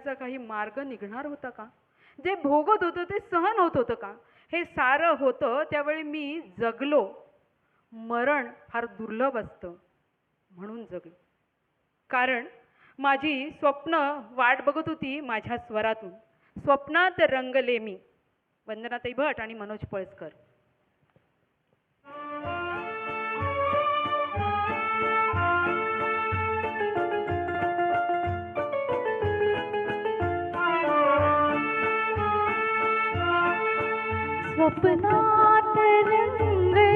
जगण्याचा काही मार्ग निघणार होता का? जे भोगत होतं ते सहन होत होतं का? हे सारं होतं त्यावेळी मी जगलो. मरण फार दुर्लभ असतं म्हणून जगलो. कारण माझी स्वप्न वाट बघत होती माझ्या स्वरातून. स्वप्नात रंगले मी. वंदनाताई भट आणि मनोज पळसकर. स्वप्नात रंगले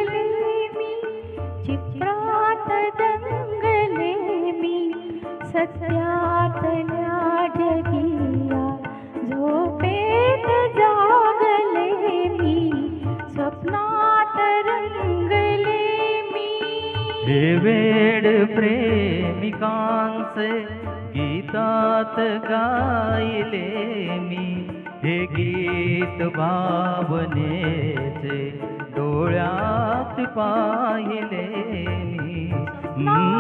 मी चित्रात दंगले मी सत्यात जगिया झोपेत जागले मी स्वप्नात रंगले मी. हे वेड प्रेमिकांचे गीतात गायले मी हे गीत भावनेचे डोळ्यात पाहिले मी.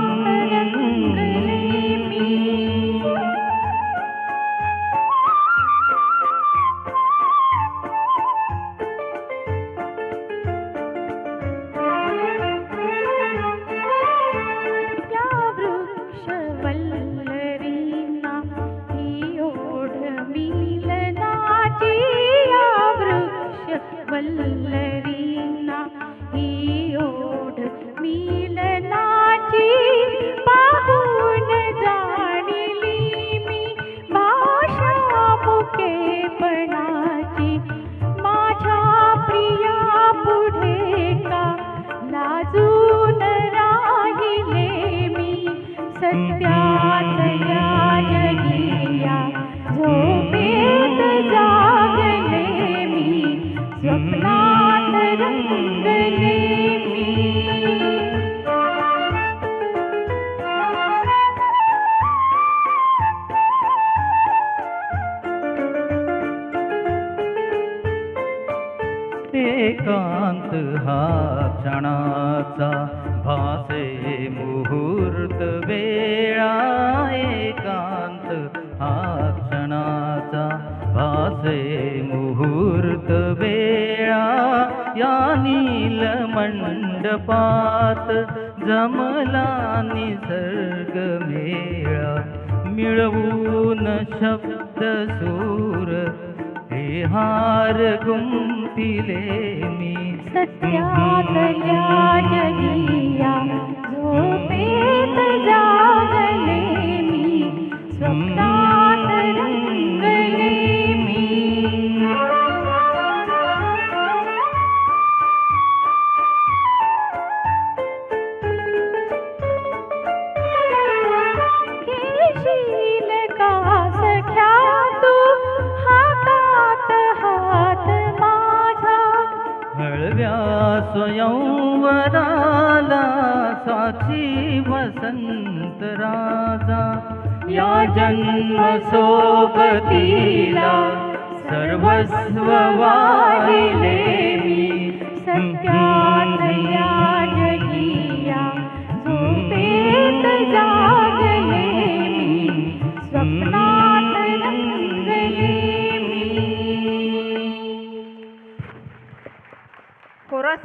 वल्लरीना ही ओढ. मिलनाची पाहून जाणली मी भाषा मुकेपणाची. माझ्या प्रिया पुढे का? लाजून राहिले मी सत्यातल्या एकांत हा क्षणाचा भासे मुहूर्त. मंडपात जमला निसर्ग मेळा मिळवून शब्द सूर. हे हार गुंफिले मी. सत्या जगिया. यौवराला साक्षी वसंत राजा. या जन्म सोबतीला सर्वस्व वाहिले मी. सत्यातल्या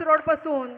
रोडपासून रोडपासून